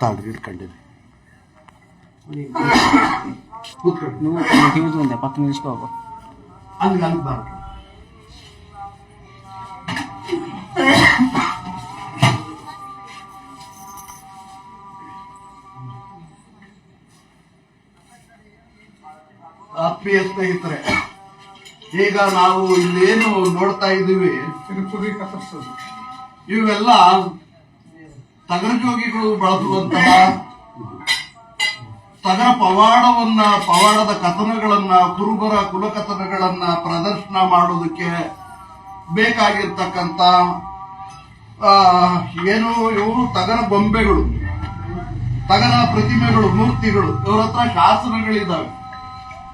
ತಾಳ್ರಿ ಇಟ್ಕೊಂಡಿರಿ నువ్వు తిరుగుతుంది పక్కన తీసుకోకు ಅಲ್ಲಿ ಅಲ್ಲಿ ಬಾರ ಆತ್ಮೀಯ ಸ್ನೇಹಿತರೆ ಈಗ ನಾವು ಇಲ್ಲೇನು ನೋಡ್ತಾ ಇದ್ದೀವಿ ಇವೆಲ್ಲ ತಗರಜೋಗಿಗಳು ಬಳಸುವಂತಹ ತಗರ ಪವಾಡವನ್ನ, ಪವಾಡದ ಕಥನಗಳನ್ನ, ಕುರುಬರ ಕುಲಕಥನಗಳನ್ನ ಪ್ರದರ್ಶನ ಮಾಡೋದಕ್ಕೆ ಬೇಕಾಗಿರ್ತಕ್ಕಂಥ ಏನು ಇವು ತಗರ ಬೊಂಬೆಗಳು, ತಗರ ಪ್ರತಿಮೆಗಳು, ಮೂರ್ತಿಗಳು, ಇವ್ರ ಹತ್ರ ಶಾಸನಗಳಿದ್ದಾವೆ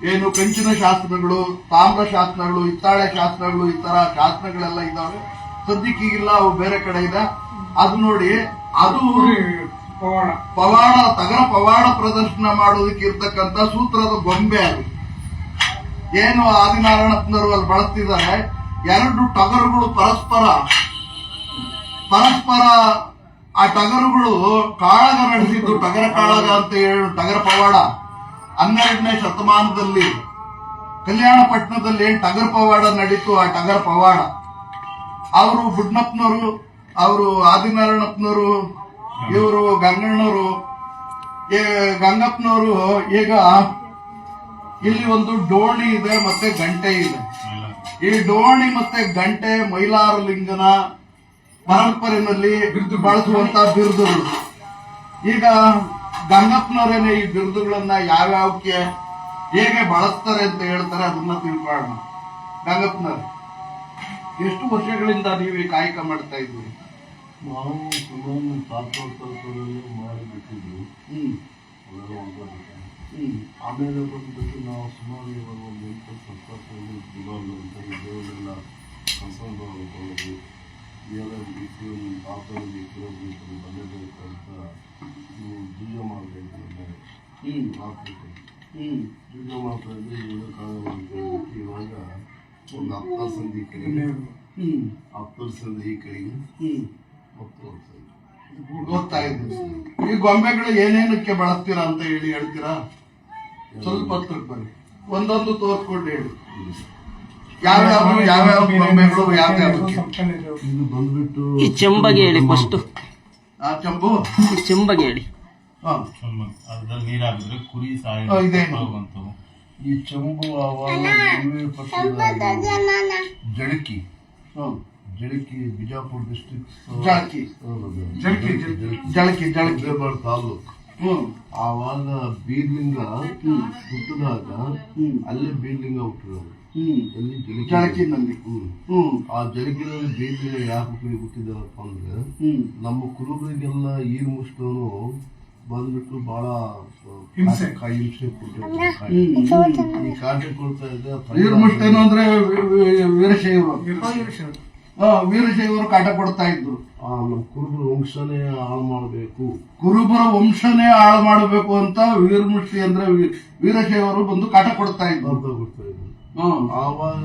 ಏನು ಕಂಚಿನ ಶಾಸನಗಳು, ತಾಮ್ರ ಶಾಸನಗಳು, ಹಿತ್ತಾಳೆ ಶಾಸನಗಳು, ಈ ತರ ಶಾಸನಗಳೆಲ್ಲ ಇದ್ದಾವೆ ಸದ್ಯಕ್ಕೀಗಿಲ್ಲ ಅವು ಬೇರೆ ಕಡೆ ಇದೆ. ಅದು ನೋಡಿ ಅದು ಪವಾಡ. ತಗರ ಪವಾಡ ಪ್ರದರ್ಶನ ಮಾಡೋದಕ್ಕೆ ಇರ್ತಕ್ಕಂಥ ಸೂತ್ರದ ಗೊಂಬೆ ಅದು. ಏನು ಆದಿನಾರಾಯಣಪ್ಪನವರು ಅಲ್ಲಿ ಬಳಸ್ತಿದ್ದಾರೆ ಎರಡು ಟಗರುಗಳು ಪರಸ್ಪರ. ಪರಸ್ಪರ ಆ ಟಗರುಗಳು ಕಾಳಗ ನಡೆಸಿದ್ದು ಟಗರ ಕಾಳಗ ಅಂತ ಹೇಳಿ ಟಗರ ಪವಾಡ. ಹನ್ನೆರಡನೇ ಶತಮಾನದಲ್ಲಿ ಕಲ್ಯಾಣ ಪಟ್ಟಣದಲ್ಲಿ ಏನ್ ಟಗರ್ ಪವಾಡ ನಡೀತು ಆ ಟಗರ ಪವಾಡ. ಅವರು ಬುಡ್ನಪ್ಪನವರು ಅವರು ಆದಿನಾರಾಯಣಪ್ಪನವರು, ಇವರು ಗಂಗಣ್ಣವರು ಗಂಗಪ್ಪನವರು ಈಗ ಇಲ್ಲಿ ಒಂದು ಡೋಣಿ ಇದೆ ಮತ್ತೆ ಗಂಟೆ ಇದೆ. ಈ ಡೋಣಿ ಮತ್ತೆ ಗಂಟೆ ಮೈಲಾರ ಲಿಂಗನ ಪರಂಪರೆಯಲ್ಲಿ ಬಳಸುವಂತ ಬಿರುದುಗಳು. ಈಗ ಗಂಗಪ್ಪನವರೇನೆ ಈ ಬಿರುದುಗಳನ್ನ ಯಾವ್ಯಾವಕ್ಕೆ ಹೇಗೆ ಬಳಸ್ತಾರೆ ಅಂತ ಹೇಳ್ತಾರೆ ಅದನ್ನ ತಿಳ್ಕೊಳ್ಳೋಣ. ಗಂಗಪ್ಪನವ್ರೆ, ಎಷ್ಟು ವರ್ಷಗಳಿಂದ ನೀವು ಈ ಕಾಯಕ ಮಾಡ್ತಾ ಇದ್ದೀರಿ? ನಾವು ಸುಮ್ಮನೆ ತಾತ್ಕಾಲದಲ್ಲಿ ಮಾಡಿಬಿಟ್ಟಿದ್ವಿ. ಹ್ಮ್. ಅದೆಲ್ಲ ಹ್ಞೂ ಆಮೇಲೆ ಬಂದ್ಬಿಟ್ಟು ನಾವು ಸುಮಾರು ಇವಾಗ ಒಂದು ಎಂಟು ಸರ್ಕಾರದಲ್ಲಿ ಗುಲಾಬ್ ಅಂತ ದೇವರೆಲ್ಲ ಕನ್ಸಲ್ಟ್ ಮಾಡ್ಕೊಳ್ಳೋದು ಎಲ್ಲ ರೀತಿ ತಾತಲ್ಲಿ ಕಿಲೋಮೀಟರ್ ಅಂತ ನೀವು ಜೀವ ಮಾಡಬೇಕು ಹ್ಮ್. ಜೀವ ಮಾಡ್ತಾ ಇದ್ರೆ ಉಳಿದಕ್ಕಾಗಲ್ಲ ಅಂತ ಹೇಳ್ಬಿಟ್ಟು ಇವಾಗ ಒಂದು ಹತ್ತು ಸಂಧಿ ಈ ಹ್ಮ್. ಹತ್ತು ಸಂಧಿ ಈ ಕಡೆಗೆ. ಹೋಗ್ತಾ ಇದ್ದೀವಿ ಈ ಗೊಂಬೆಗಳು ಏನೇನಕ್ಕೆ ಬಳಸ್ತೀರಾ ಅಂತ ಹೇಳಿ ಹೇಳ್ತೀರಾ? ಸ್ವಲ್ಪ ಹತ್ರಕ್ಕೆ ಬನ್ನಿ. ಒಂದೊಂದು ತೋರ್ಸ್ಕೊಂಡು ಹೇಳಿ. ಯಾವ್ಯಾವ ಯಾವ್ಯಾವ ಗೊಂಬೆಗಳು ಬಂದ್ಬಿಟ್ಟು ಈ ಚೆಂಬಗೆ ಹೇಳಿ ಫಸ್ಟ್ ಆ ಚಂಬು? ಈ ಚೆಂಬಗೆ ಹೇಳಿ. ಹಾ. ಅದ್ರಲ್ಲಿ ನೀರ್ ಹಾಕಿದ್ರೆ ಕುರಿ ಸಾಯ? ಈ ಚಂಬು ಜಳಕಿ ಹ್ಮ್. ಜಳಕಿ ಬಿಜಾಪುರ ಡಿಸ್ಟ್ರಿಕ್ಟ್ ಜಳಕಿ. ಜಳಕಿ ಜಳಕಿ ಜಳಕಿ ತಾಲೂಕ್ ಆವಾಗ ಬೀರ್ಲಿಂಗ ಹುಟ್ಟಿದಾಗ ಹ್ಮ್ ಅಲ್ಲೇ ಬೀರ್ಲಿಂಗ ಹುಟ್ಟಿರೋದು ಜಳಕಿ ನಂದಿ ಆ ಜಳಕಿನಲ್ಲಿ ಬೀರ್ಲಿಂಗ ಯಾಕೆ ಹುಟ್ಟಿದಾರಪ್ಪ ಅಂದ್ರೆ ಹ್ಮ್ ನಮ್ಮ ಕುರುಬರಿಗೆಲ್ಲ ಈರು ಮುಷ್ಟವನು ಬಂದ್ಬಿಟ್ಟು ಬಹಳ ಹಿಂಸೆ. ಹಿಂಸೆ ಈ ಕಾಟೆ ಕೊಡ್ತಾ ಇದ್ದ ಅಂದ್ರೆ ವೀರಶೈವ ವೀರಶೈವರು ಹಾ ವೀರಶೈವರು ಕಾಟ ಕೊಡ್ತಾ ಇದ್ರು. ಕುರುಬರ ವಂಶನೇ ಹಾಳು ಮಾಡಬೇಕು. ಕುರುಬರ ವಂಶನೇ ಹಾಳು ಮಾಡಬೇಕು ಅಂತ ವೀರಮುಷ್ಟಿ ಅಂದ್ರೆ ವೀರಶೈವರು ಬಂದು ಕಾಟ ಕೊಡ್ತಾ ಇದ್ರು. ಅಂತ ಗೊತ್ತಾ ಇದ್ರು. ಆವಾಗ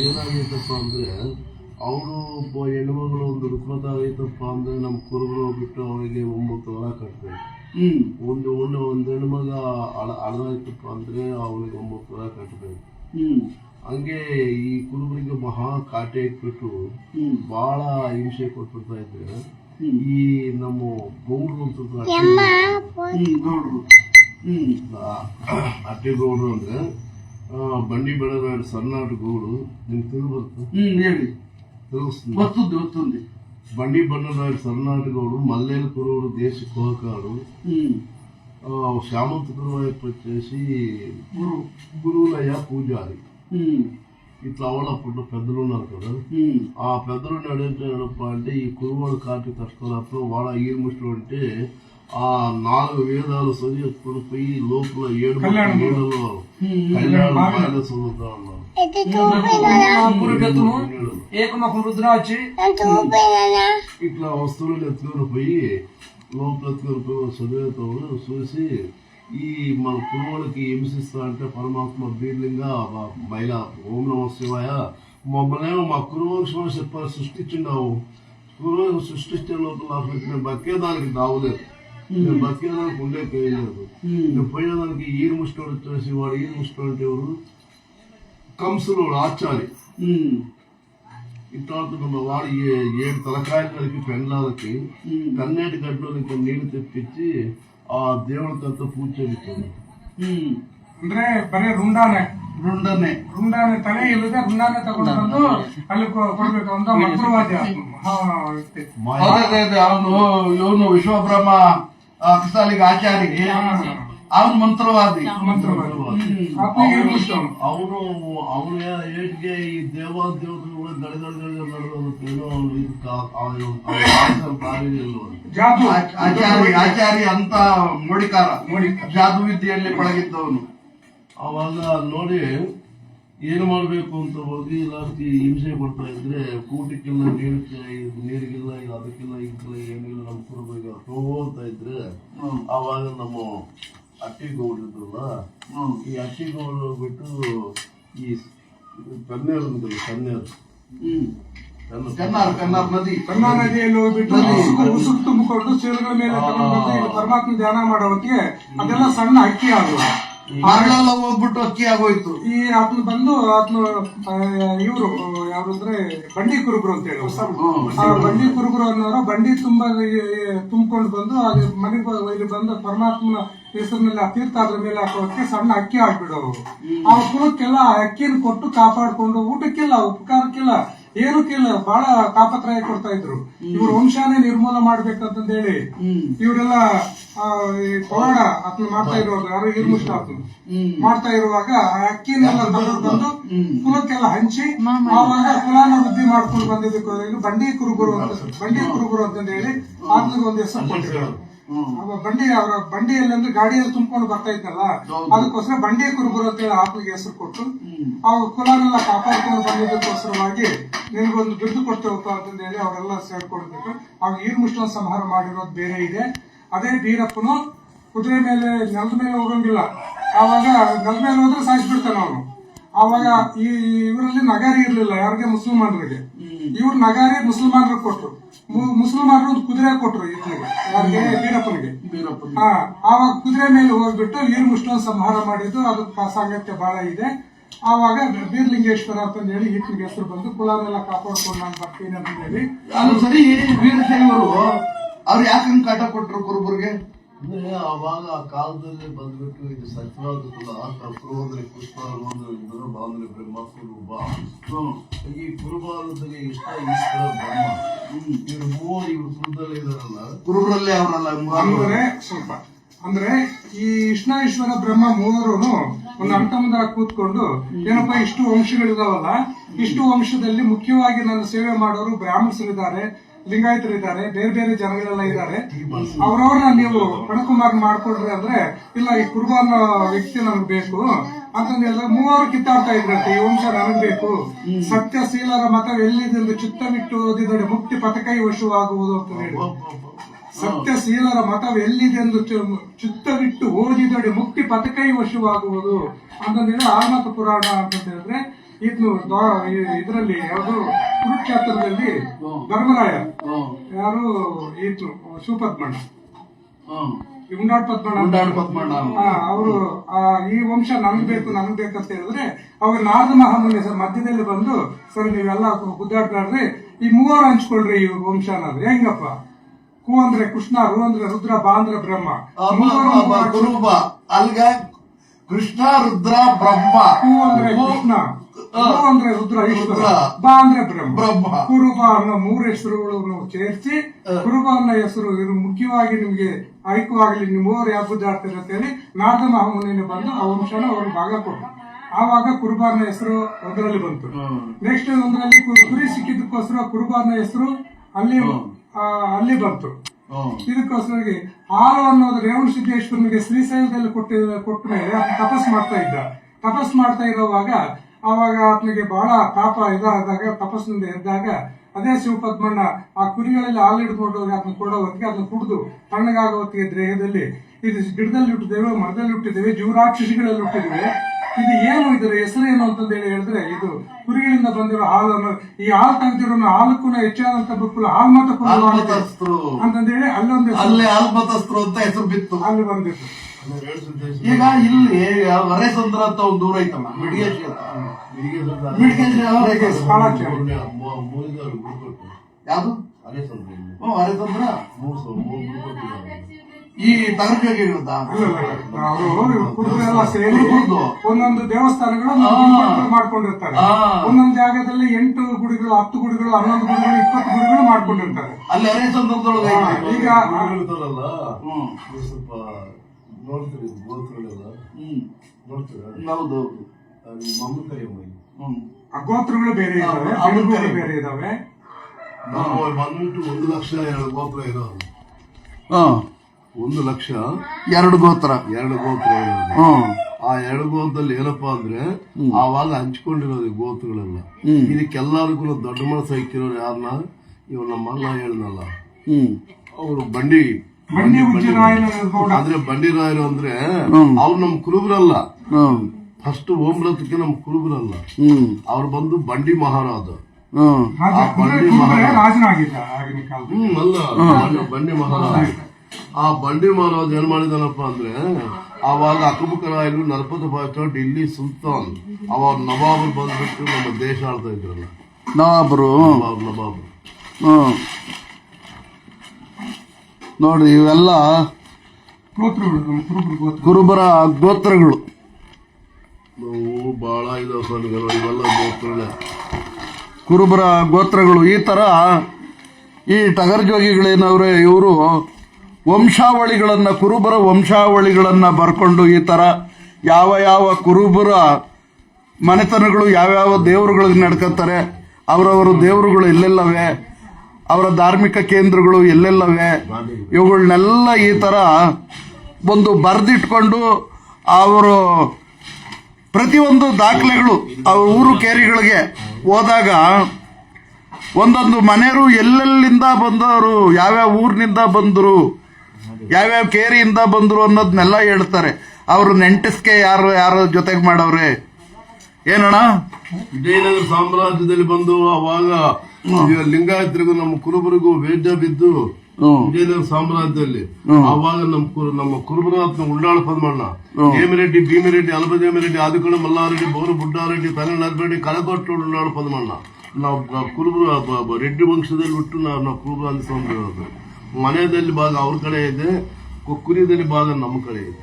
ಏನಾಗೈತಪ್ಪ ಅಂದ್ರೆ ಅವರು ಒಬ್ಬ ಹೆಣ್ಮಗಳು ಒಂದು ರುಕ್ಮತ ಆಗೈತಪ್ಪ ಅಂದ್ರೆ ನಮ್ಮ ಕುರುಬರು ಬಿಟ್ಟು ಅವರಿಗೆ ಒಂಬತ್ತು ಹೊಲ ಕಟ್ಬೇಕು. ಹ್ಮ್. ಒಂದು ಒಂದು ಒಂದು ಹೆಣ್ಮಗ ಅಳ ಅಳದಾಯ್ತಪ್ಪ ಅಂದ್ರೆ ಅವ್ರಿಗೆ ಒಂಬತ್ತು ಹೊಲ ಕಟ್ಟಬೇಕು ಹ್ಮ್. ಹಂಗೆ ಈ ಕುರುಬರಿಗೆ ಮಹಾ ಕಾಟೆ ಇಟ್ಬಿಟ್ಟು ಹ್ಮ್ ಬಹಳ ಹಿಂಸೆ ಕೊಟ್ಬಿಡ್ತಾ ಇದ್ರೆ ಹ್ಮ್ ಈ ನಮ್ಮ ಗೌಡ್ರು ಅಂತ ಹ್ಮ್ ಗೌಡ್ರು ಹ್ಮ್ ಅಟ್ಟೆಗೌಡ್ರು ಅಂದ್ರೆ ಆ, ಬಂಡಿ ಬೆಳೆದ ಸಣ್ಣಾಟ ಗೌಡು ನಿಮ್ಗೆ ತಿಳಿದು ಬರುತ್ತೆ ಹ್ಮ್ ಹೇಳಿ ತಿಳಿಸ್ತೀನಿ ಗೊತ್ತುಂದಿ ಗೊತ್ತುಂದಿ ಬಂಡಿ ಬಣ್ಣದ ಕರ್ನಾಟಕಗಳು ಮಲ್ಲೇಲು ಕುರುವರು ದೇಶ ಕೋಕಾಡು ಹ್ಮ್ ಶ್ಯಾಮಂತ ಕುರುವಾಯ పచ్చేసి గురు గురువులయ్య పూజారి ఉమ్, ఇట్లా అప్పుడు పెద్దలు ఉన్నారు కదా. ఆ పెద్దలు నడిప అంటే ఈ కురువాడు కాటి కట్టుకున్నప్పుడు వాడ ఈరు ముష్టి అంటే ఆ నాలుగు వేదాలు చదివేసుకొని పోయి లోపల ఏడు కళ్యాణం చదువుతా ఉన్నారు. ఇట్లా వస్తువులు ఎత్తుకొని పోయి లోపల ఎత్తుకొని పోయి చదివేటప్పుడు చూసి ఈ మన కురువులకి హింసిస్తా అంటే పరమాత్మ బీర్లింగా మహిళ ఓం నమ శివాయ. మమ్మల్నేమో మా కురువంశం చెప్పారు సృష్టించిండావు. కురువంశం సృష్టించే లోపల నేను బతికేదానికి దావలేదు నేను బతికేదానికి ఉండే పేయలేదు నేను పోయేదానికి ఈరు ముష్టోడు వచ్చేసి వాడు ఈరు ముష్టోడు అంటే ఎవరు? కంసులు ఆచారి. ఇట్లా వాడు ఏడు తలకాయలకి పెండ్లాలకి కన్నేటి గడ్డలో నీళ్ళు తెప్పించి ಆ ದೇವಳ ತತ್ವ ಪೂಜೆ ಬಿಡ್ತಾನೆ ಹ್ಮ್. ಅಂದ್ರೆ ಬರೀ ರುಂಡಾನೆ. ರುಂಡನೆ. ರುಂಡಾನೆ ತಲೆ ಇಲ್ಲದೆ ರುಂಡಾನೆ ತಗೊಂಡು ಅಲ್ಲಿ ಕೊಡ್ಬೇಕು ಅಂತ ಮಂತ್ರವಾದ್ಯ ಅವನು ಇವನು ವಿಶ್ವಬ್ರಹ್ಮ ಕಸಾಲಿಗೆ ಆಚಾರಿಗೆ ಅವನು ಮಂತ್ರವಾದಿ ಅವರು ಆತ್ಮಿಗೆ ಏಟ್ಗೆ ಅವನು ಅವನ ಏಟಿಗೆ ಈ ದೇವ ದೇವತೆಗಳು ಕೂಡ ದಡ ದಡ ದಡ ನಡೆದೋದಕ್ಕೇನೋ ಅವನು ಇದಕ್ಕೆ ಆ- ಆ- ಆ ಆಸನ ಪ್ರಾಣಿ ಇಲ್ವಲ್ಲ. ಜಾದು ಆಚಾರಿ ಆಚಾರಿ ಅಂತ ಮೋಡಿಕಾರ. ಜಾದು ವಿದ್ಯೆಯಲ್ಲಿ ಪಳಗಿದ್ದವನು ಅವಾಗ ನೋಡಿ ಏನು ಮಾಡಬೇಕು ಅಂತ ಹೋಗಿ ಲಾಸ್ಟಿ ಹಿಂಸೆ ಕೊಡ್ತಾ ಇದ್ರೆ ಕೂಟಕ್ಕೆಲ್ಲ ನೀರು ನೀರಿಗಿಲ್ಲ ಇದು ಅದಕ್ಕಿಲ್ಲ ಇದಕ್ಕಿಲ್ಲ ಏನಿಲ್ಲ ನಮ್ಮ ಕುರುಬರಿಗೆ ಹೋಗ್ತಾ ಇದ್ರೆ ಆವಾಗ ನಮ್ಮ ಅಟ್ಟಿ ಗೌಡ್ರಿದ್ರಲ್ಲ ಹ್ಮ್. ಈ ಅಕ್ಕಿ ಗೌಡ್ರು ಬಿಟ್ಟು ಈ ಕನ್ನೇರು ಉಂಟಲ್ಲ ಕನ್ನೇರು ಕನ್ನಾರ್ ಕನ್ನಾರ್ ನದಿ. ಕನ್ನಾರ್ ನದಿಯಲ್ಲಿ ಹೋಗ್ಬಿಟ್ಟು ಉಸುಕು ತುಂಬಿಕೊಂಡು ಚೀಲಗಳ ಮೇಲೆ ತಗೊಂಡು ಇಲ್ಲಿ ಪರಮಾತ್ಮ ಧ್ಯಾನ ಮಾಡೋಕ್ಕೆ ಹೊತ್ತಿಗೆ ಅದೆಲ್ಲ ಸಣ್ಣ ಅಕ್ಕಿ ಆಗುವ ಮರಳೆಲ್ಲ ಹೋಗ್ಬಿಟ್ಟು ಅಕ್ಕಿ ಆಗೋಯ್ತು. ಈ ಆತ್ನ ಬಂದು ಆತ್ನ ಇವರು ಯಾರು ಅಂದ್ರೆ ಬಂಡಿ ಕುರುಬರು ಅಂತ ಹೇಳಿ. ಆ ಬಂಡಿ ಕುರುಬರು. ಅನ್ನೋರು ಬಂಡಿ ತುಂಬಾ ತುಂಬಿಕೊಂಡು ಬಂದು ಅದು ಮನೆಗೆ ಇಲ್ಲಿ ಬಂದು ಪರಮಾತ್ಮನ ಹೆಸರಿನಲ್ಲಿ ಆ ತೀರ್ಥ ಅದ್ರ ಮೇಲೆ ಹಾಕೋಕ್ಕೆ ಸಣ್ಣ ಅಕ್ಕಿ ಹಾಕ್ಬಿಡೋರು. ಆ ಕುಲಕ್ಕೆಲ್ಲ ಆ ಅಕ್ಕಿನ ಕೊಟ್ಟು ಕಾಪಾಡ್ಕೊಂಡು ಊಟಕ್ಕೆಲ್ಲ ಉಪಕಾರಕ್ಕಿಲ್ಲ ಏನಕ್ಕಿಲ್ಲ ಬಹಳ ಕಾಪತ್ರಾಯ ಕೊಡ್ತಾ ಇದ್ರು. ಇವ್ರ ವಂಶಾನೇ ನಿರ್ಮೂಲ ಮಾಡ್ಬೇಕಂತಂದ ಹೇಳಿ ಇವರೆಲ್ಲ ಪವಾಡ ಅದನ್ನ ಮಾಡ್ತಾ ಇರುವಾಗ ಯಾರು ಆತನ ಮಾಡ್ತಾ ಇರುವಾಗ ಆ ಅಕ್ಕಿನೆಲ್ಲ ತಗೊಂಡು ಬಂದು ಕುಲಕ್ಕೆಲ್ಲ ಹಂಚಿ ಆವಾಗ ಕುಲಾನ ವೃದ್ಧಿ ಮಾಡ್ಕೊಂಡು ಬಂದಿದ್ದಕ್ಕೆ ಬಂಡಿ ಕುರುಬರು ಅಂತ ಬಂಡಿ ಕುರುಬರು ಅಂತಂದ ಹೇಳಿ ಆತನಿಗೆ ಒಂದು ಹೆಸರು ಕೊಟ್ಟಿದ್ರು ಬಂಡಿ ಅವರ ಬಂಡಿಯಲ್ಲಿ ಅಂದ್ರೆ ಗಾಡಿಯಲ್ಲಿ ತುಂಬಿಕೊಂಡು ಬರ್ತಾ ಇದ್ದಲ್ಲ ಅದಕ್ಕೋಸ್ಕರ ಬಂಡಿ ಕುರುಬರು ಅಂತ ಹೇಳಿ ಹೆಸರು ಕೊಟ್ಟು ಅವ್ರ ಕುಲಾನೆಲ್ಲ ಕಾಪಾಡ್ಕೊಂಡು ಬಂದಿದ್ದಕ್ಕೋಸ್ಕರವಾಗಿ ನಿನಗೊಂದು ದುಡ್ಡು ಕೊಡ್ತೇವಪ್ಪ ಅಂತಂದ ಹೇಳಿ ಅವರೆಲ್ಲ ಸೇರ್ಕೊಡ್ಬೇಕು ಅವ್ರು ಈ ಮುಷ್ಣ ಸಂಹಾರ ಮಾಡಿರೋದು ಬೇರೆ ಇದೆ. ಅದೇ ಬೀರಪ್ಪನು ಕುದುರೆ ಮೇಲೆ ನೆಲದ ಮೇಲೆ ಹೋಗಂಗಿಲ್ಲ. ಆವಾಗ ನೆಲದ ಮೇಲೆ ಹೋದ್ರೆ ಸಾಯಿಸ್ಬಿಡ್ತಾನೆ ಅವನು. ಆವಾಗ ಈ ಇವರಲ್ಲಿ ನಗಾರಿ ಇರ್ಲಿಲ್ಲ ಯಾರಿಗೆ? ಮುಸಲ್ಮಾನರಿಗೆ. ಇವ್ರು ನಗಾರಿ ಮುಸಲ್ಮಾನರಿಗೆ ಕೊಟ್ರು. ಮುಸಲ್ಮಾನರು ಕುದುರೆ ಕೊಟ್ರು ಇವ್ರಿಗೆ ಯಾರಿಗೆ? ವೀರಪ್ಪನಿಗೆ. ಬೀರಪ್ಪನ ಹಾ ಆವಾಗ ಕುದುರೆ ಮೇಲೆ ಹೋಗ್ಬಿಟ್ಟು ನೀರು ಮುಷ್ಟೊಂದು ಸಂಹಾರ ಮಾಡಿದ್ದು ಅದಕ್ಕೆ ಸಾಂಗತ್ಯ ಬಹಳ ಇದೆ. ಆವಾಗ ಬೀರ್ಲಿಂಗೇಶ್ವರ ಅಂತ ಹೇಳಿ ಈತನಿಗೆ ಹೆಸರು ಬಂದು ಕುಲಾನೆಲ್ಲ ಕಾಪಾಡ್ಕೊಂಡು ನಾನು ಬರ್ತೀನಿ ಅಂತ ಹೇಳಿ. ಅದು ಸರಿ ವೀರಶೈವರು ಅವ್ರು ಯಾಕಂಗ್ ಕಾಟ ಕೊಟ್ರು ಕುರುಬರಿಗೆ? ಅಂದ್ರೆ ಅವಾಗ ಆ ಕಾಲದಲ್ಲಿ ಬಂದ್ಬಿಟ್ಟು ಇದು ಸಚಿವಾದ ಕುಲ ಅಂದ್ರೆ ಕೃಷ್ಣ ಅಂದ್ರೆ ಇಂದ್ರ ಬಾಂದ್ರೆ ಬ್ರಹ್ಮ ಕುರುಬ ಈ ಕುರುಬಾರದಲ್ಲಿ ಇಷ್ಟ ಈಶ್ವರ ಬ್ರಹ್ಮ. ಇವ್ರು ಮೂವರು ಇವ್ರು ಕುಲದಲ್ಲೇ ಇದಾರಲ್ಲ ಕುರುಬರಲ್ಲೇ ಅವರಲ್ಲ ಅಂದ್ರೆ ಸ್ವಲ್ಪ. ಅಂದ್ರೆ ಈ ವಿಷ್ಣು ಈಶ್ವರ ಬ್ರಹ್ಮ ಮೂವರು ಒಂದು ಅಂಟ ಮುಂದ ಕೂತ್ಕೊಂಡು ಏನಪ್ಪಾ ಇಷ್ಟು ವಂಶಗಳಿದಾವಲ್ಲ? ಇಷ್ಟು ವಂಶದಲ್ಲಿ ಮುಖ್ಯವಾಗಿ ನನ್ನ ಸೇವೆ ಮಾಡೋರು ಬ್ರಾಹ್ಮಣರಿದ್ದಾರೆ ಲಿಂಗಾಯತರಿದ್ದಾರೆ ಬೇರೆ ಬೇರೆ ಜನಗಳೆಲ್ಲ ಇದ್ದಾರೆ. ಅವ್ರವ್ರನ್ನ ನೀವು ಕಣಕುಮಾರ್ ಮಾಡ್ಕೊಡ್ರಿ ಅಂದ್ರೆ ಇಲ್ಲ ಈ ಕುರುಬ ವ್ಯಕ್ತಿ ನನಗೆ ಬೇಕು. ಅಂತಂದೆಲ್ಲ ಮೂವರು ಕಿತ್ತಾಡ್ತಾ ಇದ್ರಂತೆ ಈ ವಂಶ ನನಗ್ ಬೇಕು. ಸತ್ಯಶೀಲರ ಮತವೆಲ್ಲಿದೆಂದು ಚಿತ್ತವಿಟ್ಟು ಓದಿದರೆ ಮುಕ್ತಿ ಪಥಕೈ ವಶವಾಗುವುದು ಅಂತ ಹೇಳಿ. ಸತ್ಯಶೀಲರ ಮತವೆಲ್ಲಿದೆಂದು ಚು- ಚಿತ್ತವಿಟ್ಟು ಓದಿದಡೆ ಮುಕ್ತಿ ಪಥಕೈ ವಶವಾಗುವುದು. ಅಂತಂದೇಳಿ ಆಮತ ಪುರಾಣ ಅಂತ ಹೇಳಿದ್ರೆ ಇದು ಇದರಲ್ಲಿ ಯಾವುದು ಕುರುಕ್ಷೇತ್ರದಲ್ಲಿ ಧರ್ಮರಾಯ. ಯಾರು ಈತು ಶಿವಪದ್ಮಣ್ಣ ಉಂಡಾಡ್ ಪದ್ಮಣ್ಣ. ಅವರು ಈ ವಂಶ ನನ್ಗ್ ಬೇಕು ನನ್ಗ್ ಬೇಕಂತ ಹೇಳಿದ್ರೆ ಅವ್ರ ನಾರದ ಮಹಾಮುನಿ ಸರ್ ಮಧ್ಯದಲ್ಲಿ ಬಂದು ಸರ್ ನೀವೆಲ್ಲ ಗುದ್ದಾಡ್ಬೇಡ್ರಿ ಈ ಮೂವರು ಹಂಚ್ಕೊಳ್ರಿ ಈ ವಂಶ ಅನ್ನೋದು ಹೆಂಗಪ್ಪ? ಕು ಅಂದ್ರೆ ಕೃಷ್ಣ ರು ಅಂದ್ರೆ ರುದ್ರ ಬಾ ಅಂದ್ರೆ ಬ್ರಹ್ಮ. ಅಲ್ಗ ಕೃಷ್ಣ ರುದ್ರ ಬ್ರಹ್ಮ. ಕು ಅಂದ್ರೆ ಕೃಷ್ಣ. ಅಂದ್ರೆ ರುದ್ರ ಈಶ್ವರ. ಬಾ ಅಂದ್ರೆ ಬ್ರಹ್ಮ. ಬ್ರಹ್ಮ. ಕುರುಬ ಅನ್ನೋ ಮೂರು ಹೆಸರುಗಳನ್ನು ಸೇರಿಸಿ ಕುರುಬ ಅನ್ನೋ ಹೆಸರು ಇದು ಮುಖ್ಯವಾಗಿ ನಿಮ್ಗೆ ಐಕ್ಯವಾಗಲಿ ನಿಮ್ಮ ಮೂವರು ಯಾಕೆ ಗುದ್ದಾಡ್ತೀರ ಅಂತ ಹೇಳಿ ನಾರದ ಮಹಾಮುನಿನ ಬಂದು ಆ ವಂಶನ ಅವ್ರಿಗೆ ಭಾಗ ಕೊಟ್ಟರು ಆವಾಗ ಕುರುಬಾನ ಹೆಸರು ಅದರಲ್ಲಿ ಬಂತು. ನೆಕ್ಸ್ಟ್ ಒಂದರಲ್ಲಿ ಕುರಿ ಸಿಕ್ಕಿದ್ದಕ್ಕೋಸ್ಕರ ಕುರುಬಾರ್ನ ಹೆಸರು ಅಲ್ಲಿ ಅಲ್ಲಿ ಬಂತು. ಇದಕ್ಕೋಸ್ಕರ ಹಾಲು ಅನ್ನೋದು ರೇವಣ ಸಿದ್ದೇಶ್ವರನಿಗೆ ಶ್ರೀಶೈಲದಲ್ಲಿ ಕೊಟ್ಟ ಕೊಟ್ಟ ತಪಸ್ ಮಾಡ್ತಾ ಇದ್ದ. ತಪಸ್ ಮಾಡ್ತಾ ಇರೋವಾಗ ಅವಾಗ ಆತನಿಗೆ ಬಹಳ ಪಾಪ ಇದಾದಾಗ ತಪಸ್ಸಿನಿಂದ ಎದ್ದಾಗ ಅದೇ ಶಿವಪದ್ಮಣ್ಣ ಆ ಕುರಿಗಳಲ್ಲಿ ಹಾಲು ಹೋಗಿ ಅದನ್ನ ಕೊಡೋ ಹೊತ್ತಿಗೆ ಅದನ್ನ ಕುಡಿದು ತಣ್ಣಗಾಗೋ ಹೊತ್ತಿಗೆ ದೇಹದಲ್ಲಿ ಇದು ಗಿಡದಲ್ಲಿ ಹುಟ್ಟಿದ್ದೇವೆ ಮರದಲ್ಲಿ ಹುಟ್ಟಿದ್ದೇವೆ ಜೀವರಾಕ್ಷಸಿಗಳಲ್ಲಿ ಹುಟ್ಟಿದ್ದೇವೆ. ಇದು ಏನು ಇದರ ಹೆಸರು ಏನು ಅಂತ ಹೇಳಿ ಹೇಳಿದ್ರೆ ಇದು ಕುರಿಗಳಿಂದ ಬಂದಿರೋ ಹಾಲನ್ನು ಈ ಹಾಲು ತೆಗೆದಿರೋ ಹಾಲಕ್ಕೂ ಹೆಚ್ಚಾದಂತ ಬಕ್ಕುಲ ಹಾಲು ಮತ ಆಲ್ಮತಸ್ಥರು ಅಂತಂದೇಳಿ ಅಲ್ಲೊಂದು ಅಲ್ಲೇ ಆಲ್ಮತಸ್ಥರು ಅಂತ ಹೆಸರು ಬಿತ್ತು. ಅಲ್ಲಿ ಬಂದಿತ್ತು. ಈಗ ಇಲ್ಲಿ ವರೆಸಂದ್ರ ಅಂತ ಒಂದು ದೂರ ಐತಮ್ಮ ಯಾವ್ದು? ವರೆಸಂದ್ರ ಈ. ಒಂದೊಂದು ದೇವಸ್ಥಾನಗಳು ಮಾಡ್ಕೊಂಡಿರ್ತಾರೆ. ಒಂದೊಂದು ಜಾಗದಲ್ಲಿ ಎಂಟು ಗುಡಿಗಳು ಹತ್ತು ಗುಡಿಗಳು ಹನ್ನೊಂದು ಗುಡಿಗಳು ಇಪ್ಪತ್ತು ಗುಡಿಗಳು ಮಾಡ್ಕೊಂಡಿರ್ತಾರೆ. ಅಲ್ಲಿ ಐತೆ. ಈಗ ಸ್ವಲ್ಪ ನೋಡ್ತೀರಿ ಗೋತ್ರಗಳೆಲ್ಲ ಹ್ಮ್. ನೋಡ್ತೀರಾ? ಹೌದು. ಮಮ್ಮಕಾಯಿ ಹ್ಮ್. ಆ ಗೋತ್ರಗಳು ಬೇರೆ ಇದಾವೆ ಹೌದು, ಹೌದು. ಬೇರೆ ಇದಾವೆ ನಾವು ಬಂದ್ಬಿಟ್ಟು ಒಂದು ಲಕ್ಷ ಎರಡು ಗೋತ್ರ ಇರೋದು ಹಾ. ಒಂದು ಲಕ್ಷ ಎರಡು ಗೋತ್ರ. ಎರಡು ಗೋತ್ರ ಇರೋದು ಹ್ಮ್ ಆ ಎರಡು ಗೋತ್ರದಲ್ಲಿ ಏನಪ್ಪಾ ಅಂದ್ರೆ ಆವಾಗ ಹಂಚ್ಕೊಂಡಿರೋದು ಈ ಗೋತ್ರಗಳೆಲ್ಲ. ಹ್ಮ್. ಇದಕ್ಕೆಲ್ಲರಿಗೂ ದೊಡ್ಡ ಮನಸ್ಸು ಹಾಕಿರೋರು ಯಾರನ್ನ ಇವ್ ನಮ್ಮ ಹೇಳಿದ್ನಲ್ಲ ಹ್ಮ್. ಅವರು ಬಂಡಿ ಬಂಡಿ ರಾಯರು ಅಂದ್ರೆ ಬಂಡಿರಾಯರು ಅಂದ್ರೆ ಹ್ಮ್. ಅವ್ರು ನಮ್ ಕುರುಬರಲ್ಲ. ಫಸ್ಟ್ ಓಮ್ರತಕ್ಕೆ ನಮ್ ಕುರುಬರಲ್ಲ. ಹ್ಮ್. ಅವ್ರು ಬಂದು ಬಂಡಿ ಮಹಾರಾಜ. ಬಂಡಿ ಅಲ್ಲ ಬಂಡಿ- ಮಹಾರಾಜ. ಆ ಬಂಡಿ ಮಹಾರಾಜ ಏನ್ ಮಾಡಿದಾನಪ್ಪ ಅಂದ್ರೆ ಆವಾಗ ಅಕಬುಕರಾಯರು ನರಪತ ಬಾಯ್ತ ಡಿಲ್ಲಿ ಸುಲ್ತಾನ್ ಅವಾಗ ನವಾಬರು ಬಂದ್ಬಿಟ್ಟು ನಮ್ಮ ದೇಶ ಆಳ್ತಾ ಇದ್ರಲ್ಲ. ನವಾಬರು. ನವಾಬ್ ನವಾಬ್ ನೋಡ್ರಿ ಇವೆಲ್ಲ ಕುರುಬರು ಗೋತ್ರ. ಕುರುಬರ ಗೋತ್ರಗಳು. ಭಾಳ ಬಹಳ ಇದಾವ ಸ್ವಾಮಿಗಳು ಇವೆಲ್ಲ ಗೋತ್ರಗಳೇ. ಕುರುಬರ ಗೋತ್ರಗಳು. ಈ ತರ ಈ ಟಗರ್ ಜೋಗಿಗಳೇನವ್ರೆ ಇವರು ವಂಶಾವಳಿಗಳನ್ನ ಕುರುಬರ ವಂಶಾವಳಿಗಳನ್ನ ಬರ್ಕೊಂಡು ಈ ತರ ಯಾವ ಯಾವ ಕುರುಬರ ಮನೆತನಗಳು ಯಾವ್ಯಾವ ದೇವರುಗಳಿಗೆ ನಡ್ಕೊತಾರೆ ಅವರವರ ದೇವರುಗಳು ಎಲ್ಲೆಲ್ಲವೆ ಅವರ ಧಾರ್ಮಿಕ ಕೇಂದ್ರಗಳು ಎಲ್ಲೆಲ್ಲವೆ ಇವುಗಳನ್ನೆಲ್ಲ ಈ ಥರ ಒಂದು ಬರೆದಿಟ್ಕೊಂಡು ಅವರು ಪ್ರತಿಯೊಂದು ದಾಖಲೆಗಳು ಅವ್ರ ಊರು ಕೇರಿಗಳಿಗೆ ಹೋದಾಗ ಒಂದೊಂದು ಮನೆಯವರು ಎಲ್ಲೆಲ್ಲಿಂದ ಬಂದವರು, ಯಾವ್ಯಾವ ಊರಿನಿಂದ ಬಂದರು, ಯಾವ್ಯಾವ ಕೇರಿಯಿಂದ ಬಂದರು ಅನ್ನೋದನ್ನೆಲ್ಲ ಹೇಳ್ತಾರೆ. ಅವರು ನೆಂಟಿಸ್ಕೆ ಯಾರು, ಯಾರ ಜೊತೆಗೆ ಮಾಡವ್ರೆ? ಏನಣ್ಣ? ವಿಜಯನಗರ ಸಾಮ್ರಾಜ್ಯದಲ್ಲಿ ಬಂದು ಅವಾಗ ಈಗ ಲಿಂಗಾಯತರಿಗೂ ನಮ್ಮ ಕುರುಬರಿಗೂ ವೇದ್ಯ ಬಿದ್ದು ವಿಜಯನಗರ ಸಾಮ್ರಾಜ್ಯದಲ್ಲಿ. ಆವಾಗ ನಮ್ಮ ಕುರು ನಮ್ಮ ಕುರುಬರಾತ್ನ ಉಳ್ಳಾಳ ಪದ್ಮಣ್ಣ. ಹೇಮಿರೆಡ್ಡಿ ಭೀಮರೆಡ್ಡಿ ಅಲಬದೇಮಿರೆಡ್ಡಿ ಆದಿಕಳು ಮಲ್ಲಾರೆಡ್ಡಿ ಬೋರು ಬುಡ್ಡಾರೆಡ್ಡಿ ತಲೆ ನರ್ಬೇಡಿ ಕಳೆಕೊಟ್ಟು ಉಳ್ಳಾಳ ಪದ್ಮಣ್ಣ. ನಾವು ಕುರುಬರು ರೆಡ್ಡಿ ವಂಶದಲ್ಲಿ ಬಿಟ್ಟು ನಾವು ನಾವು ಕುರುಬರು ಅನ್ಸ್ಕೊಂಡಿರೋದು ಮನೆಯಲ್ಲಿ ಭಾಗ ಅವ್ರ ಕಡೆ ಇದೆ ಕುರಿದಲ್ಲಿ ಭಾಗ ನಮ್ಮ ಕಡೆ ಇದೆ.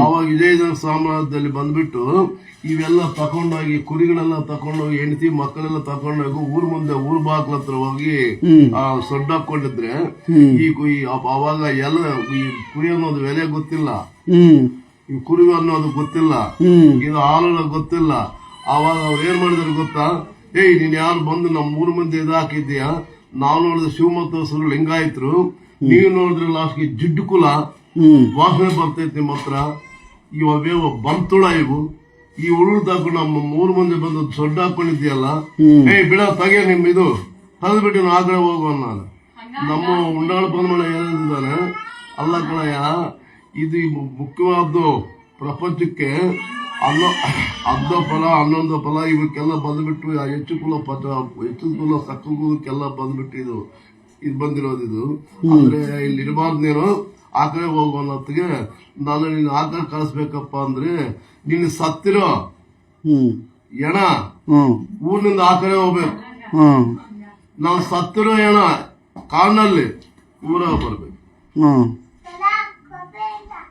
ಆವಾಗ ವಿಜಯನಗರ ಸಾಮ್ರಾಜ್ಯದಲ್ಲಿ ಬಂದ್ಬಿಟ್ಟು ಇವೆಲ್ಲ ತಕೊಂಡೋಗಿ ಕುರಿಗಳೆಲ್ಲ ತಕೊಂಡೋಗಿ ಹೆಂಡತಿ ಮಕ್ಕಳೆಲ್ಲ ತಕೊಂಡೋಗಿ ಊರ್ ಮುಂದೆ ಊರ್ ಬಾಗ್ಲ ಹತ್ರ ಹೋಗಿ ಆ ಸೊಡ್ಡ ಹಾಕೊಂಡಿದ್ರೆ ಈ ಅವಾಗ ಎಲ್ಲ ಈ ಕುರಿ ಅನ್ನೋದು ಬೆಲೆ ಗೊತ್ತಿಲ್ಲ. ಈ ಕುರಿ ಅನ್ನೋದು ಗೊತ್ತಿಲ್ಲ. ಇದು ಹಾಲು ಗೊತ್ತಿಲ್ಲ. ಅವಾಗ ಅವ್ರು ಏನ್ ಮಾಡಿದ್ರು ಗೊತ್ತಾ? ಏಯ್ ನೀನ್ ಯಾರು ಬಂದು ನಮ್ಮ ಊರ್ ಮುಂದೆ ಇದಾಕಿದ್ಯಾ ನಾವು ನೋಡಿದ್ರೆ ಶಿವಮೊಗ್ಗ ಲಿಂಗಾಯತ್ರು. ನೀವು ನೋಡಿದ್ರೆ ಲಾಸ್ಟ್ಗೆ ಜಿಡ್ಡು ಕುಲ. ವಾಸನೆ ಬರ್ತೈತಿ ನಿಮ್ಮ ಹತ್ರ. ಇವಾಗ ಬಂತುಳ ಇವು. ಈ ಉರುಳು ತಗೊಂಡು ನಮ್ಮ ಮೂರು ಮಂದಿ ಬಂದು ಸೊಡ್ಡ ಹಾಕೊಂಡಿದ್ಯಲ್ಲ ಏ ಬಿಡ ತಗೆ ನಿಮ್ ಇದು. ತೆಗೆದ್ಬಿಟ್ಟು ಆ ಕಡೆ ಹೋಗುವ ನಾನು. ನಮ್ಮ ಉಂಡಾಳ ಬಂದ್ಮಳ ಏನಿದ್ದಾನೆ ಅಲ್ಲ ಕಣಯ್ಯ ಇದು ಮುಖ್ಯವಾದ್ದು ಪ್ರಪಂಚಕ್ಕೆ ಅಲ್ಲ ಅರ್ಧ ಫಲ ಹನ್ನೊಂದು ಫಲ ಇವಕ್ಕೆಲ್ಲ ಬಂದ್ಬಿಟ್ಟು ಹೆಚ್ಚು ಕುಲ ಪಚ ಹೆಚ್ಚು ಕುಲ ಸಕ್ಕಲ ಕುಲಕ್ಕೆಲ್ಲ ಬಂದ್ಬಿಟ್ಟು ಇದು ಇದು ಬಂದಿರೋದು ಇದು. ಅಂದ್ರೆ ಇಲ್ಲಿ ಇರಬಾರ್ದು ಆ ಕಡೆ ಹೋಗು ಅನ್ನೋತ್ತಿಗೆ ನಾನು ನೀನು ಆ ಕಡೆ ಕಳಿಸ್ಬೇಕಪ್ಪ ಅಂದ್ರೆ ನೀನು ಸತ್ತಿರೋ ಹ್ಮ್. ಎಣ ಊರಿನಿಂದ ಆ ಕಡೆ ಹೋಗ್ಬೇಕು. ಹ್ಮ್. ನಾವು ಸತ್ತಿರೋ ಎಣ ಕಾಡಿನಲ್ಲಿ ಊರಾಗ ಬರ್ಬೇಕು. ಹ್ಮ್.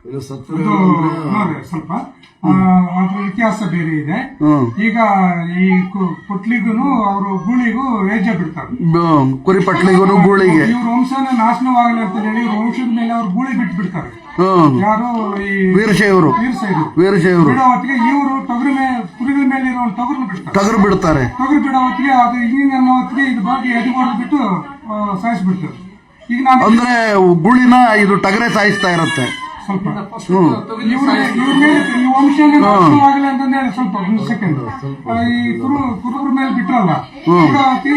ಇದು ನೋಡಿ ಸ್ವಲ್ಪ. ಆ, ಅದ್ರ ಇತಿಹಾಸ ಬೇರೆ ಇದೆ. ಹ್ಮ್. ಈಗ ಈ ಪುಟ್ಲಿಗೂ ಅವರು ಗೂಳಿಗೂ ವೇಜ ಬಿಡ್ತಾರೆ. ಬ- ಕುರಿ ಪಟ್ಲಿಗೂ ಗೂಳಿಗೆ. ಇವ್ರ ವಂಶನ ನಾಶನವಾಗಲಿ ಅಂತ ಹೇಳಿ ಇವ್ರ ವಂಶದ ಮೇಲೆ ಅವ್ರು ಗೂಳಿ ಬಿಟ್ಟು ಬಿಡ್ತಾರೆ ಹ್ಮ್. ಯಾರು ಈ ವೀರಶೈವರು. ವೀರಶೈವರು. ಬಿಡೋ ಹೊತ್ತಿಗೆ ಇವರು ತೊಗರಿ ಮೇಲೆ ಕುರಿಗಳ ಮೇಲೆ ಇರೋ ತೊಗರು ಬಿಡ್ತಾರೆ. ತಗರು ಬಿಡ್ತಾರೆ. ತೊಗರಿ ಬಿಡೋ ಹೊತ್ತಿಗೆ ಅದು ಹಿಂಗಿಂಗ ಅನ್ನೋ ಹೊತ್ತಿಗೆ ಇದು ಬಾಗಿ ಎದುರು ಬಿಟ್ಟು ಸಾಯಿಸ್ಬಿಡ್ತಾರೆ. ಈಗ ನಾನು ಅಂದ್ರೆ ಗುಳಿನ ಇದು ಟಗರೆ ಸಾಯಿಸ್ತಾ ಇರತ್ತೆ. ಸ್ವಲ್ಪ ವಂಶನೇ ಒಂದು ಸೆಕೆಂಡ್ ಈ ಕುರು ಕುರುಬರ ಮೇಲೆ ಬಿಟ್ರಲ್ಲ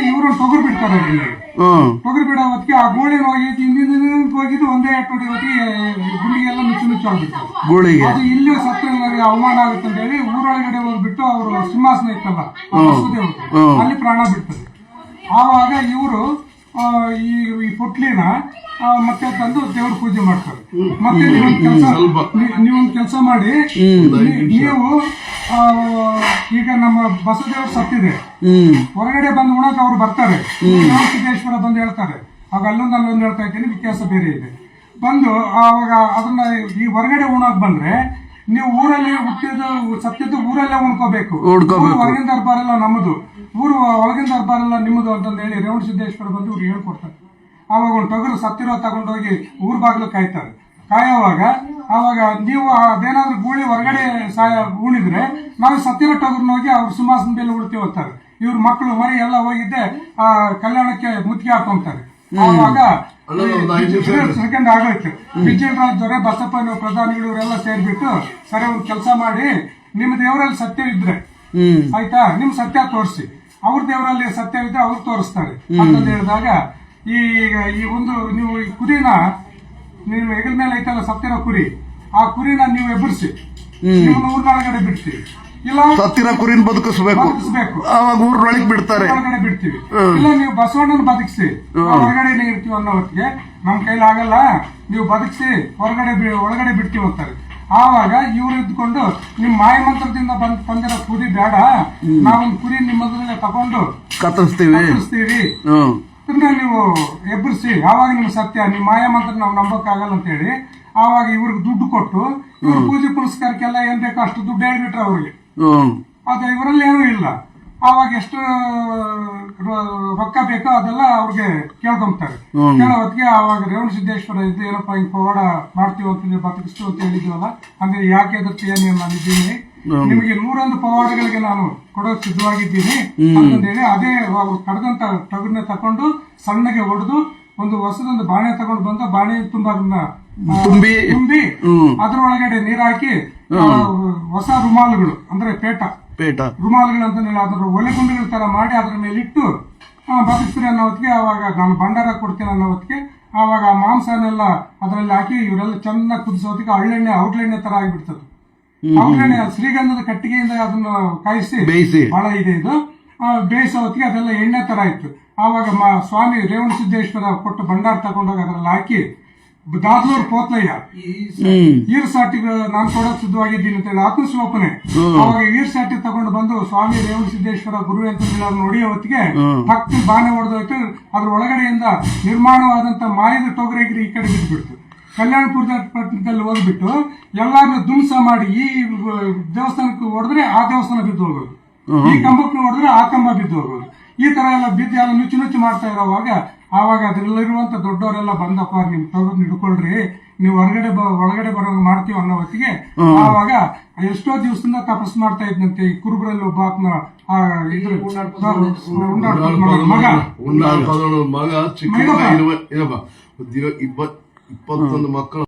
ಇವರು ತೊಗರು ಬಿಡ್ತಾರೆ ತೊಗರಿ ಬಿಡೋ ಹೊತ್ತಿಗೆ ಆ ಗೋಳಿ ಹೋಗಿ ಹಿಂದಿನ ದಿನ ಹೋಗಿದ್ದು ಒಂದೇ ಎಟ್ಟು ಹೊತ್ತಿಗೆ ಗುಂಡಿಗೆಲ್ಲ ನುಚ್ಚು ನುಚ್ಚು ಗೂಳಿಗೆ ಅದು ಇಲ್ಲಿ ಸತ್ರ ಅವಮಾನ ಆಗುತ್ತೆ ಅಂತ ಹೇಳಿ ಊರೊಳಗಡೆ ಹೋಗ್ಬಿಟ್ಟು ಅವರು ಸಿಂಹಾಸನ ಇತ್ತಲ್ಲ ಅಲ್ಲಿ ಪ್ರಾಣ ಬಿಡ್ತಾರೆ ಆವಾಗ ಇವರು ಈ ಈ ಪುಟ್ಲಿನ ಮತ್ತೆ ತಂದು ದೇವ್ರ ಪೂಜೆ ಮಾಡ್ತಾರೆ. ಮತ್ತೆ ನೀವೊಂದು ಕೆಲಸ ನೀವೊಂದು ಕೆಲಸ ಮಾಡಿ. ನೀವು ಆ, ಈಗ ನಮ್ಮ ಬಸವದೇವ್ರು ಸತ್ತಿದೆ. ಹೊರಗಡೆ ಬಂದು ಉಣಕ್ಕೆ ಅವ್ರು ಬರ್ತಾರೆ. ಸಿದ್ದೇಶ್ವರ ಬಂದು ಹೇಳ್ತಾರೆ. ಆಗ ಅಲ್ಲೊಂದು ಅಲ್ಲೊಂದು ಹೇಳ್ತಾ ಇದ್ದೀನಿ ವ್ಯತ್ಯಾಸ ಬೇರೆ ಇದೆ. ಬಂದು ಆವಾಗ ಅದನ್ನ ಈ ಹೊರಗಡೆ ಉಣಕ್ ಬಂದ್ರೆ ನೀವು ಊರಲ್ಲಿ ಹುಟ್ಟಿದ ಸತ್ತಿದ್ದು ಊರಲ್ಲೇ ಉಣ್ಕೋಬೇಕು ಉಣ್ಕೋಬೇಕು. ಹೊರಗಿನ ದರ್ಬಾರೆಲ್ಲ ನಮ್ಮದು. ಊರು ಒಳಗಿನ ದರ್ಬಾರೆಲ್ಲ ನಿಮ್ಮದು ಅಂತಂದು ಹೇಳಿ ರೇವಣ ಸಿದ್ದೇಶ್ವರ ಬಂದು ಇವ್ರು ಹೇಳ್ಕೊಡ್ತಾರೆ. ಆವಾಗ ಒಂದು ಟಗರು ಸತ್ತಿರೋ ತಗೊಂಡೋಗಿ ಊರ್ ಬಾಗಿಲು ಕಾಯ್ತಾರೆ. ಕಾಯೋವಾಗ ಆವಾಗ ನೀವು ಅದೇನಾದ್ರೂ ಗೂಳಿ ಹೊರಗಡೆ ಸಾಯ ಉಣಿದ್ರೆ ನಾವು ಸತ್ತಿರೋ ಟಗರ್ನ ಹೋಗಿ ಅವ್ರ ಸಿಂಹಾಸನ ಮೇಲೆ ಉಳ್ತೀವಿ ಅಂತಾರೆ. ಇವ್ರ ಮಕ್ಕಳು ಮರಿ ಎಲ್ಲ ಹೋಗಿದ್ದೆ ಆ ಕಲ್ಯಾಣಕ್ಕೆ ಮುತ್ತಿಗೆ ಹಾಕೊಂತಾರೆ. ಆವಾಗ ಸೆಕೆಂಡ್ ಆಗೋಯ್ತು. ಬಿಜ್ಜಳರಾಜ್ ರಾಜ್ ಜೊತೆ ಬಸಪ್ಪನ ಪ್ರಧಾನಿಗಳು ಇವರೆಲ್ಲ ಸೇರ್ಬಿಟ್ಟು ಸರಿ ಒಂದು ಕೆಲಸ ಮಾಡಿ ನಿಮ್ಮ ದೇವರಲ್ಲಿ ಸತ್ಯ ಇದ್ರೆ. ಆಯ್ತಾ? ನಿಮ್ ಸತ್ಯ ತೋರಿಸಿ. ಅವ್ರ ದೇವರಲ್ಲಿ ಸತ್ಯ ಇದ್ರೆ ಅವ್ರು ತೋರಿಸ್ತಾರೆ. ಅಂತ ಹೇಳಿದಾಗ ಈಗ ಈ ಒಂದು ನೀವು ಈ ಕುರಿನ ನೀವು ಹೆಗಲ ಮೇಲೆ ಐತಲ್ಲ ಸತ್ತಿರೋ ಕುರಿ ಆ ಕುರಿನ ನೀವು ಎಬ್ಬರಿಸಿ. ನೀವು ಊರ್ನೊಳಗಡೆ ಬಿಡ್ತೀವಿ ಇಲ್ಲ. ಸತ್ತಿರ ಕುರಿನ ಬದುಕಿಸ್ಬೇಕು. ಬದುಕಿಸ್ಬೇಕು. ಅವಾಗ ಊರೊಳಗೆ ಬಿಡ್ತಾರೆ. ಹೊರಗಡೆ ಬಿಡ್ತೀವಿ. ಇಲ್ಲ ನೀವು ಬಸವಣ್ಣನ ಬದುಕಿಸಿ. ಹೊರಗಡೆ ಇರ್ತೀವಿ ಅನ್ನೋ ಹೊತ್ತಿಗೆ ನಮ್ ಕೈಲಿ ಆಗಲ್ಲ. ನೀವು ಬದುಕಿಸಿ ಹೊರಗಡೆ ಬಿ- ಒಳಗಡೆ ಬಿಡ್ತೀವಿ ಅಂತಾರೆ. ಆವಾಗ ಇವ್ರು ಇದ್ಕೊಂಡು ನಿಮ್ ಮಾಯ ಮಂತ್ರದಿಂದ ಬಂದ್ ಬಂದಿರೋ ಕುರಿ ಬೇಡ. ನಾವೊಂದು ಕುರಿ ನಿಮ್ಮದ್ರಲ್ಲೇ ತಗೊಂಡು ಕತ್ತರಿಸ್ತೀವಿ. ಕತ್ತರಿಸ್ತೀವಿ. ಹ್ಮ್. ಅದನ್ನ ನೀವು ಎಬ್ಬರಿಸಿ. ಆವಾಗ ನಿಮ್ಗೆ ಸತ್ಯ. ನಿಮ್ಮ ಮಾಯ ಮಂತ್ರ ನಾವು ನಂಬಕ್ಕಾಗಲ್ಲ ಅಂತ ಹೇಳಿ ಆವಾಗ ಇವ್ರಿಗೆ ದುಡ್ಡು ಕೊಟ್ಟು ಇವ್ರ ಪೂಜೆ ಪುನಸ್ಕಾರಕ್ಕೆಲ್ಲ ಏನ್ ಬೇಕೋ ಅಷ್ಟು ದುಡ್ಡು ಹೇಳ್ಬಿಟ್ರೆ ಅವ್ರಿಗೆ. ಆದ್ರೆ ಇವರಲ್ಲಿ ಏನೂ ಇಲ್ಲ. ಅವಾಗ ಎಷ್ಟು ರೊಕ್ಕ ಬೇಕೋ ಅದೆಲ್ಲ ಅವ್ರಿಗೆ ಕೇಳ್ಕೊಂತಾರೆ. ಕೇಳೋ ಹೊತ್ತಿಗೆ ಅವಾಗ ರೇವಣ ಸಿದ್ದೇಶ್ವರ ಇದು ಏನಪ್ಪ ಹಿಂಗ್ ಪವಾಡ ಮಾಡ್ತೀವಿ ಅಂತ ನೀವು ಬದುಕಿಸ್ತು ಅಂತ ಹೇಳಿದ್ವಲ್ಲ ಅಂದ್ರೆ ಯಾಕೆ ಅದಕ್ಕೆ ನೀವು ನಾನಿದ್ದೀನಿ ನಿಮಗೆ ನೂರೊಂದು ಪವಾಡಗಳಿಗೆ ನಾನು ಕೊಡೋಕೆ ಸಿದ್ಧವಾಗಿದ್ದೀನಿ ಅಂತಂದೇಳಿ ಅದೇ ಅವರು ಕಡ್ದಂತ ಟಗರ್ನ ತಕೊಂಡು ಸಣ್ಣಗೆ ಹೊಡೆದು ಒಂದು ಹೊಸದೊಂದು ಬಾಣೆ ತಗೊಂಡು ಬಂದು ಬಾಣೆ ತುಂಬ ಅದನ್ನ ತುಂಬಿ. ತುಂಬಿ ಒಳಗಡೆ ಅದ್ರೊಳಗಡೆ ನೀರ್ ಹಾಕಿ ಹೊಸ ರುಮಾಲುಗಳು ಅಂದ್ರೆ ಪೇಟ. ಪೇಟ. ರುಮಾಲುಗಳು ಅಂತ ಅದರ ಒಲೆ ಗುಂಡುಗಳ ತರ ಮಾಡಿ ಅದ್ರ ಮೇಲೆ ಇಟ್ಟು ಆ, ಬದುಕ್ತೀರಿ ಅನ್ನೋ ಹೊತ್ತಿಗೆ ಅವಾಗ ನಾನು ಭಂಡಾರ ಕೊಡ್ತೀನಿ ಅನ್ನೋ ಹೊತ್ತಿಗೆ ಆವಾಗ ಆ ಮಾಂಸನೆಲ್ಲ ಅದರಲ್ಲಿ ಹಾಕಿ ಇವರೆಲ್ಲ ಚೆನ್ನಾಗಿ ಕುದಿಸೋದಕ್ಕೆ ಅಳ್ಳೆಣ್ಣೆ ಹಳ್ಳೆಣ್ಣೆ ಔಟ್ಲೆಣ್ಣೆ ತರ ಆಗಿಬಿಡ್ತದೆ. ಔಟ್ಲೆಣ್ಣೆ ಶ್ರೀಗಂಧದ ಕಟ್ಟಿಗೆಯಿಂದ ಅದನ್ನ ಕಾಯಿಸಿ ಬೇಯಿಸಿ. ಬಹಳ ಇದೆ ಇದು. ಬೇಯಿಸೋ ಹೊತ್ತಿಗೆ ಅದೆಲ್ಲ ಎಣ್ಣೆ ತರ ಇತ್ತು. ಆವಾಗ ಮ- ಸ್ವಾಮಿ ರೇವಣ ಸಿದ್ದೇಶ್ವರ ಕೊಟ್ಟು ಭಂಡಾರ ತಗೊಂಡೋಗಿ ಅದರಲ್ಲಿ ಹಾಕಿ ದಾದ್ಲೂರ್ ಪೋತ್ಲಯ್ಯ. ಈರ್ ಸಾಟಿ ನಾನು ಕೊಡೋಕ್ ಸಿದ್ಧವಾಗಿದ್ದೀನಿ ಅಂತ ಹೇಳಿ ಆತ್ಮಶ್ಲೋಪನೆ ಅವಾಗ ಈರ್ ಸಾಟಿ ತಗೊಂಡು ಬಂದು ಸ್ವಾಮಿ ರೇವಣ ಸಿದ್ದೇಶ್ವರ ಗುರು ಅಂತ ಹೇಳಿ ನೋಡಿ ಅವತ್ತಿಗೆ ಹೊತ್ತಿಗೆ ಪಕ್ಕ ಬಾಣೆ ಹೊಡೆದೋಯ್ತು ಅದ್ರ ಒಳಗಡೆಯಿಂದ ನಿರ್ಮಾಣವಾದಂತ ಮಾಯದ ಟೊಗರೆಗಿರಿ ಈ ಕಡೆ ಬಿದ್ದುಬಿಡ್ತು ಕಲ್ಯಾಣಪುರದ ಪಟ್ಟಣದಲ್ಲಿ ಹೋಗ್ಬಿಟ್ಟು ಎಲ್ಲಾರನ್ನ ಧ್ವಂಸ ಮಾಡಿ ಈ ದೇವಸ್ಥಾನಕ್ಕೆ ಹೊಡೆದ್ರೆ ಆ ದೇವಸ್ಥಾನ ಬಿದ್ದು ಹೋಗೋದು. ಈ ಕಂಬಕ್ಕೆ ಹೊಡೆದ್ರೆ ಆ ಕಂಬ ಬಿದ್ದು ಹೋಗೋದು. ಈ ತರ ಎಲ್ಲ ಬಿದ್ದು ಎಲ್ಲ ನುಚ್ಚು ನುಚ್ಚು ಮಾಡ್ತಾ ಇರೋವಾಗ ಆವಾಗ ಅದ್ರಲ್ಲಿರುವಂತ ದೊಡ್ಡವರೆಲ್ಲ ಬಂದಪ್ಪ ನಿಮ್ ತಗೊಂಡ್ ಹಿಡ್ಕೊಳ್ರಿ ನೀವು ಹೊರಗಡೆ ಬ- ಒಳಗಡೆ ಬರೋಂಗ್ ಮಾಡ್ತೀವಿ ಅನ್ನೋ ಹೊತ್ತಿಗೆ ಆವಾಗ ಎಷ್ಟೋ ದಿವಸದಿಂದ ತಪಸ್ ಮಾಡ್ತಾ ಇದ್ನಂತೆ ಈ ಕುರುಬರಲ್ಲಿ ಒಬ್ಬ ಆತ್ಮ ಇದ್ರ ಮಗ. ಮಗ ಚಿಕ್ಕ ಇಪ್ಪತ್ತೊಂದು ಮಕ್ಕಳು